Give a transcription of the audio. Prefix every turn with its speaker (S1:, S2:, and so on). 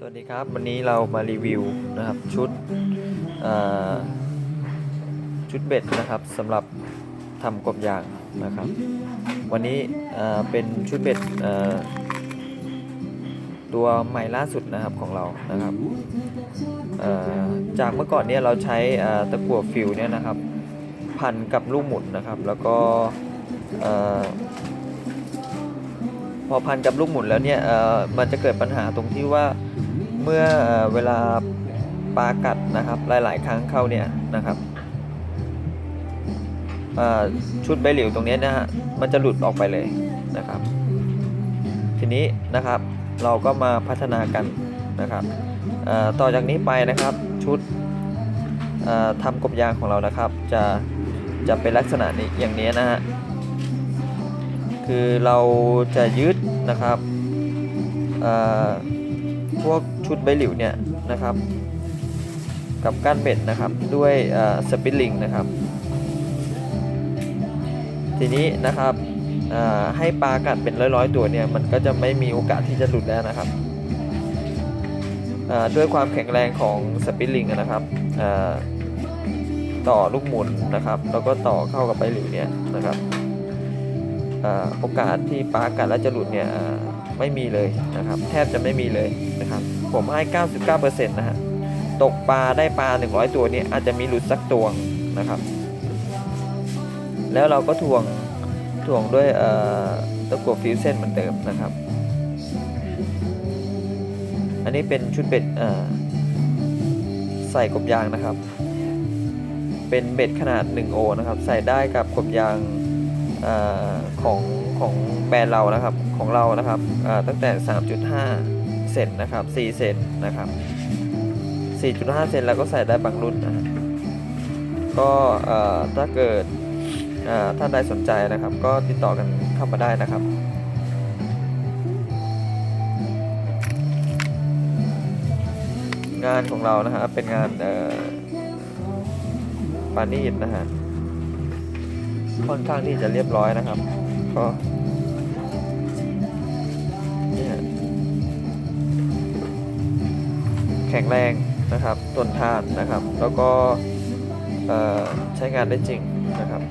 S1: สวัสดีครับ วันนี้เรามารีวิวนะครับชุดชุดเบ็ดนะครับสำหรับทำกบยางนะครับ วันนี้เป็นชุดเบ็ดตัวใหม่ล่าสุดนะครับของเรานะครับจากเมื่อก่อนเนี่ยเราใช้ตะกั่วฟิวเนี่ยนะครับ พันกับลูกหมุนนะครับ แล้วก็อพอพันกับลูกหมุนแล้วเนี่ยมันจะเกิดปัญหาตรงที่ว่า เมื่อเวลาปลากัดนะครับหลาย ๆ ครั้งเข้าเนี่ยนะครับชุดใบหลิวตรงนี้นะฮะมันจะหลุดออกไปเลยนะครับ ทีนี้นะครับเราก็มาพัฒนากันนะครับต่อจากนี้ไปนะครับชุดเอ่อทำกบยางของเรานะครับ จะจะเป็นลักษณะนี้อย่างนี้นะฮะคือเราจะยึดนะครับ พวกชุดใบหลิวเนี่ยนะครับ กับก้านเบ็ดนะครับด้วยสปิลลิงนะครับ ทีนี้นะครับให้ปลากัดเป็นร้อยๆตัวเนี่ยมันก็จะไม่มีโอกาสที่จะหลุดแล้วนะครับด้วยความแข็งแรงของสปิลลิงนะครับต่อลูกหมุนนะครับ แล้วก็ต่อเข้ากับใบหลิวเนี่ยนะครับอโอกาสที่ปลากัดแล้วจะหลุดเนี่ย ไม่มีเลยนะครับ แทบจะไม่มีเลยนะครับ ผมให้ 99%นะฮะตกปลาได้ปลา 100 ตัวเนี่ยอาจจะมีหลุดสักตัวนะครับ แล้วเราก็ถ่วงถ่วงด้วยตะกั่วฟิวเซนเหมือนเดิมนะครับ อันนี้เป็นชุดเบ็ดใส่กบยางนะครับ เป็นเบ็ดขนาด 1 โอนะครับ ใส่ได้กับกบยางอของ ของแบรนด์เรานะครับของเรานะครับตั้งแต่ 3.5 เซนนะครับ 4 เซนนะครับ 4.5 เซนแล้วก็ใส่ได้บางรุ่นนะก็ถ้าเกิดเอ่อท่านใดสนใจนะครับ ก็ติดต่อกันเข้ามาได้นะครับงานของเรานะฮะเป็นงานปานีดนะฮะค่อนข้างที่จะเรียบร้อยนะครับ พอแข็งแรงนะครับทนทานนะครับ แล้วก็ใช้งานได้จริงนะครับ